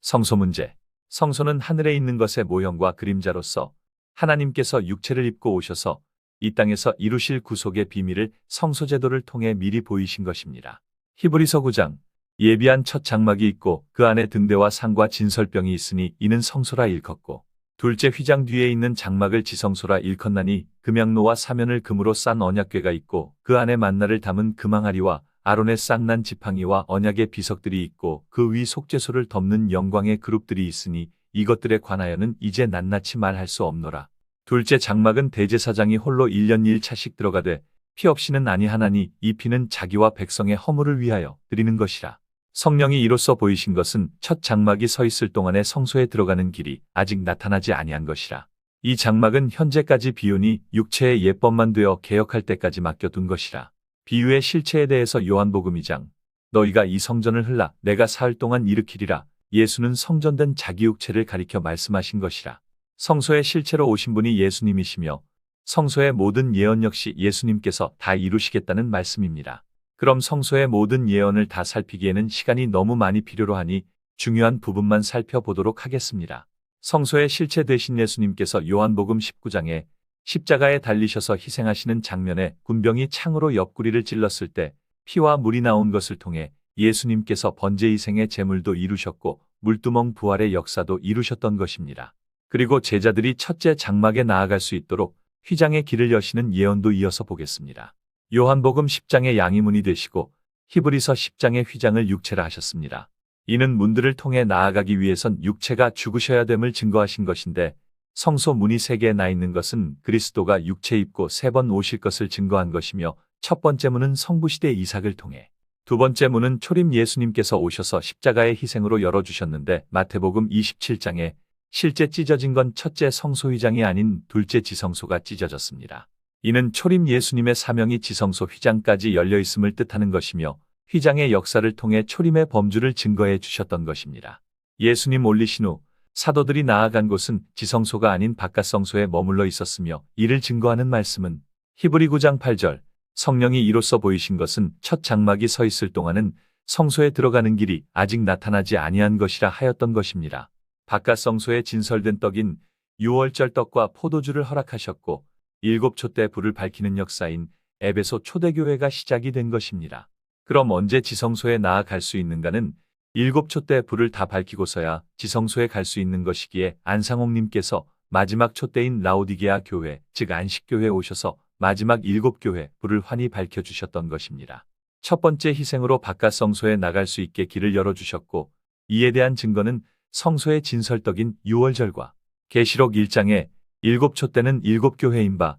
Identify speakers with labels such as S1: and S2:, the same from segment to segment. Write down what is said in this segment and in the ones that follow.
S1: 성소 문제. 성소는 하늘에 있는 것의 모형과 그림자로서 하나님께서 육체를 입고 오셔서 이 땅에서 이루실 구속의 비밀을 성소 제도를 통해 미리 보이신 것입니다. 히브리서 9장 예비한 첫 장막이 있고 그 안에 등대와 상과 진설병이 있으니 이는 성소라 일컫고 둘째 휘장 뒤에 있는 장막을 지성소라 일컫나니 금양로와 사면을 금으로 싼 언약궤가 있고 그 안에 만나를 담은 금항아리와 아론의 쌍난 지팡이와 언약의 비석들이 있고 그 위 속죄소를 덮는 영광의 그룹들이 있으니 이것들에 관하여는 이제 낱낱이 말할 수 없노라. 둘째 장막은 대제사장이 홀로 1년 1차씩 들어가되 피 없이는 아니하나니 이 피는 자기와 백성의 허물을 위하여 드리는 것이라. 성령이 이로써 보이신 것은 첫 장막이 서 있을 동안에 성소에 들어가는 길이 아직 나타나지 아니한 것이라. 이 장막은 현재까지 비운이 육체의 예법만 되어 개혁할 때까지 맡겨둔 것이라. 비유의 실체에 대해서 요한복음 2장 너희가 이 성전을 흘라 내가 사흘 동안 일으키리라 예수는 성전된 자기 육체를 가리켜 말씀하신 것이라. 성소에 실체로 오신 분이 예수님이시며 성소의 모든 예언 역시 예수님께서 다 이루시겠다는 말씀입니다. 그럼 성소의 모든 예언을 다 살피기에는 시간이 너무 많이 필요로 하니 중요한 부분만 살펴보도록 하겠습니다. 성소의 실체 되신 예수님께서 요한복음 19장에 십자가에 달리셔서 희생하시는 장면에 군병이 창으로 옆구리를 찔렀을 때 피와 물이 나온 것을 통해 예수님께서 번제 희생의 제물도 이루셨고 물두멍 부활의 역사도 이루셨던 것입니다. 그리고 제자들이 첫째 장막에 나아갈 수 있도록 휘장의 길을 여시는 예언도 이어서 보겠습니다. 요한복음 10장의 양이문이 되시고 히브리서 10장의 휘장을 육체라 하셨습니다. 이는 문들을 통해 나아가기 위해선 육체가 죽으셔야 됨을 증거하신 것인데 성소 문이 세 개에 나 있는 것은 그리스도가 육체 입고 세 번 오실 것을 증거한 것이며 첫 번째 문은 성부시대 이삭을 통해 두 번째 문은 초림 예수님께서 오셔서 십자가의 희생으로 열어주셨는데 마태복음 27장에 실제 찢어진 건 첫째 성소휘장이 아닌 둘째 지성소가 찢어졌습니다. 이는 초림 예수님의 사명이 지성소 휘장까지 열려 있음을 뜻하는 것이며 휘장의 역사를 통해 초림의 범주를 증거해 주셨던 것입니다. 예수님 올리신 후 사도들이 나아간 곳은 지성소가 아닌 바깥 성소에 머물러 있었으며 이를 증거하는 말씀은 히브리 9장 8절 성령이 이로써 보이신 것은 첫 장막이 서 있을 동안은 성소에 들어가는 길이 아직 나타나지 아니한 것이라 하였던 것입니다. 바깥 성소에 진설된 떡인 유월절 떡과 포도주를 허락하셨고 일곱 초때 불을 밝히는 역사인 에베소 초대교회가 시작이 된 것입니다. 그럼 언제 지성소에 나아갈 수 있는가는 일곱 초때 불을 다 밝히고서야 지성소에 갈 수 있는 것이기에 안상홍님께서 마지막 촛대인 라오디게아 교회, 즉 안식교회에 오셔서 마지막 일곱 교회 불을 환히 밝혀주셨던 것입니다. 첫 번째 희생으로 바깥 성소에 나갈 수 있게 길을 열어주셨고 이에 대한 증거는 성소의 진설떡인 유월절과 계시록 1장에 일곱 촛대는 일곱 교회인 바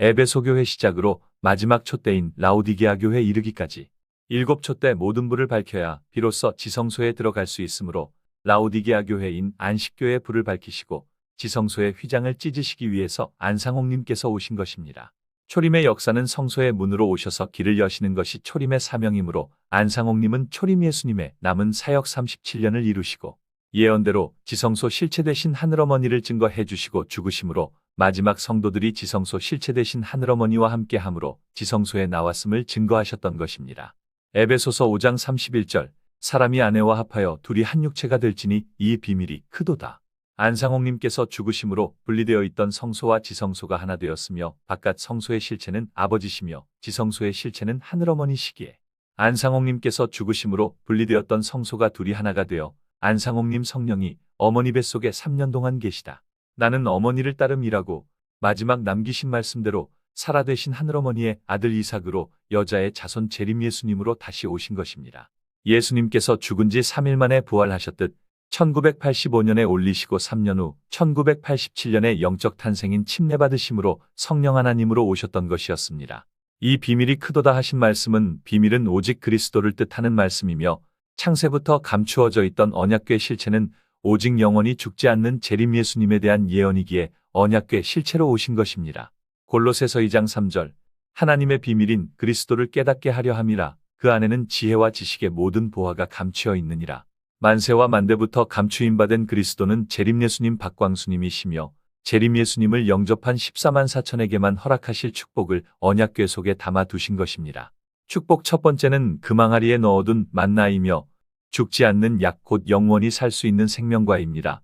S1: 에베소 교회 시작으로 마지막 촛대인 라오디게아 교회 이르기까지 일곱 촛대 모든 불을 밝혀야 비로소 지성소에 들어갈 수 있으므로 라오디게아 교회인 안식교회 불을 밝히시고 지성소의 휘장을 찢으시기 위해서 안상홍님께서 오신 것입니다. 초림의 역사는 성소의 문으로 오셔서 길을 여시는 것이 초림의 사명이므로 안상홍님은 초림 예수님의 남은 사역 37년을 이루시고 예언대로 지성소 실체 대신 하늘어머니를 증거해 주시고 죽으심으로 마지막 성도들이 지성소 실체 대신 하늘어머니와 함께 함으로 지성소에 나왔음을 증거하셨던 것입니다. 에베소서 5장 31절 사람이 아내와 합하여 둘이 한 육체가 될지니 이 비밀이 크도다. 안상홍님께서 죽으심으로 분리되어 있던 성소와 지성소가 하나 되었으며 바깥 성소의 실체는 아버지시며 지성소의 실체는 하늘어머니시기에 안상홍님께서 죽으심으로 분리되었던 성소가 둘이 하나가 되어 안상홍님 성령이 어머니 뱃속에 3년 동안 계시다. 나는 어머니를 따름이라고 마지막 남기신 말씀대로 살아 되신 하늘어머니의 아들 이삭으로 여자의 자손 재림 예수님으로 다시 오신 것입니다. 예수님께서 죽은 지 3일 만에 부활하셨듯 1985년에 올리시고 3년 후 1987년에 영적 탄생인 침례받으심으로 성령 하나님으로 오셨던 것이었습니다. 이 비밀이 크도다 하신 말씀은 비밀은 오직 그리스도를 뜻하는 말씀이며 창세부터 감추어져 있던 언약궤 실체는 오직 영원히 죽지 않는 재림 예수님에 대한 예언이기에 언약궤 실체로 오신 것입니다. 골로새서 2장 3절 하나님의 비밀인 그리스도를 깨닫게 하려 함이라 그 안에는 지혜와 지식의 모든 보화가 감추어 있느니라. 만세와 만대부터 감추임 받은 그리스도는 재림 예수님 박광수님이시며 재림 예수님을 영접한 14만 4천에게만 허락하실 축복을 언약궤 속에 담아 두신 것입니다. 축복 첫 번째는 금항아리에 넣어둔 만나이며 죽지 않는 약 곧 영원히 살 수 있는 생명과입니다.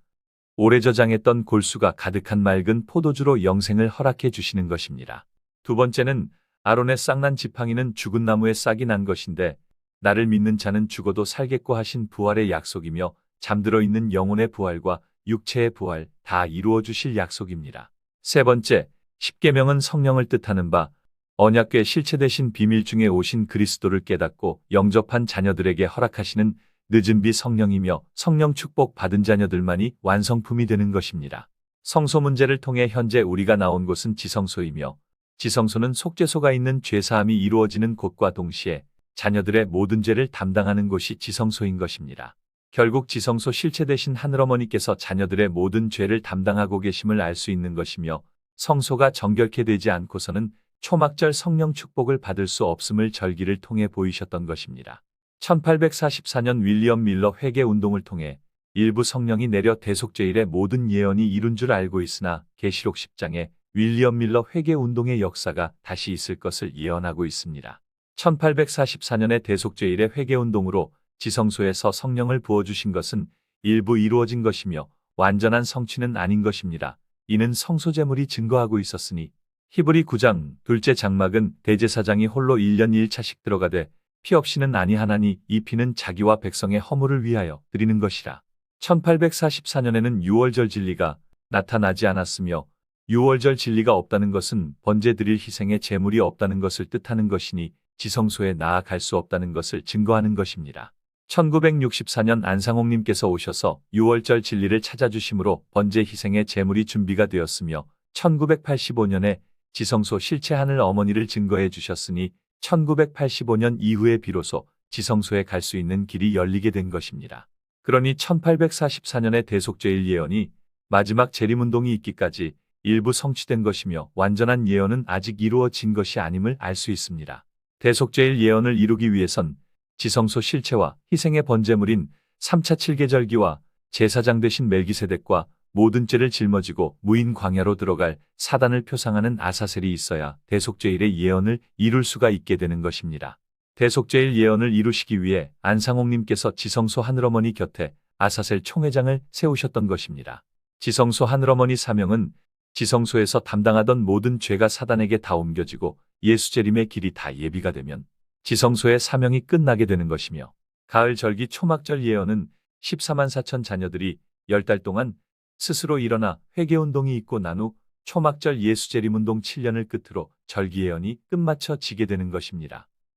S1: 오래 저장했던 골수가 가득한 맑은 포도주로 영생을 허락해 주시는 것입니다. 두 번째는 아론의 쌍난 지팡이는 죽은 나무에 싹이 난 것인데 나를 믿는 자는 죽어도 살겠고 하신 부활의 약속이며 잠들어 있는 영혼의 부활과 육체의 부활 다 이루어 주실 약속입니다. 세 번째, 십계명은 성령을 뜻하는 바 언약궤 실체 대신 비밀 중에 오신 그리스도를 깨닫고 영접한 자녀들에게 허락하시는 늦은 비 성령이며 성령 축복 받은 자녀들만이 완성품이 되는 것입니다. 성소 문제를 통해 현재 우리가 나온 곳은 지성소이며 지성소는 속죄소가 있는 죄사함이 이루어지는 곳과 동시에 자녀들의 모든 죄를 담당하는 곳이 지성소인 것입니다. 결국 지성소 실체 대신 하늘어머니께서 자녀들의 모든 죄를 담당하고 계심을 알 수 있는 것이며 성소가 정결케 되지 않고서는 초막절 성령 축복을 받을 수 없음을 절기를 통해 보이셨던 것입니다. 1844년 윌리엄 밀러 회계 운동을 통해 일부 성령이 내려 대속죄일의 모든 예언이 이룬 줄 알고 있으나 계시록 10장에 윌리엄 밀러 회계 운동의 역사가 다시 있을 것을 예언하고 있습니다. 1844년의 대속죄일의 회계 운동으로 지성소에서 성령을 부어주신 것은 일부 이루어진 것이며 완전한 성취는 아닌 것입니다. 이는 성소제물이 증거하고 있었으니 히브리 9장 둘째 장막은 대제사장이 홀로 1년 1차씩 들어가되 피 없이는 아니하나니 이 피는 자기와 백성의 허물을 위하여 드리는 것이라. 1844년에는 6월절 진리가 나타나지 않았으며 6월절 진리가 없다는 것은 번제 드릴 희생의 제물이 없다는 것을 뜻하는 것이니 지성소에 나아갈 수 없다는 것을 증거하는 것입니다. 1964년 안상홍님께서 오셔서 6월절 진리를 찾아주심으로 번제 희생의 제물이 준비가 되었으며 1985년에 지성소 실체 하늘 어머니를 증거해 주셨으니 1985년 이후에 비로소 지성소에 갈 수 있는 길이 열리게 된 것입니다. 그러니 1844년의 대속죄일 예언이 마지막 재림운동이 있기까지 일부 성취된 것이며 완전한 예언은 아직 이루어진 것이 아님을 알 수 있습니다. 대속죄일 예언을 이루기 위해선 지성소 실체와 희생의 번제물인 3차 7계절기와 제사장 대신 멜기세덱과 모든 죄를 짊어지고 무인 광야로 들어갈 사단을 표상하는 아사셀이 있어야 대속죄일의 예언을 이룰 수가 있게 되는 것입니다. 대속죄일 예언을 이루시기 위해 안상홍님께서 지성소 하늘어머니 곁에 아사셀 총회장을 세우셨던 것입니다. 지성소 하늘어머니 사명은 지성소에서 담당하던 모든 죄가 사단에게 다 옮겨지고 예수 재림의 길이 다 예비가 되면 지성소의 사명이 끝나게 되는 것이며 가을 절기 초막절 예언은 14만 4천 자녀들이 10달 동안 스스로 일어나 회개운동이 있고 난 후 초막절 예수재림운동 7년을 끝으로 절기 예언이 끝마쳐 지게 되는 것입니다.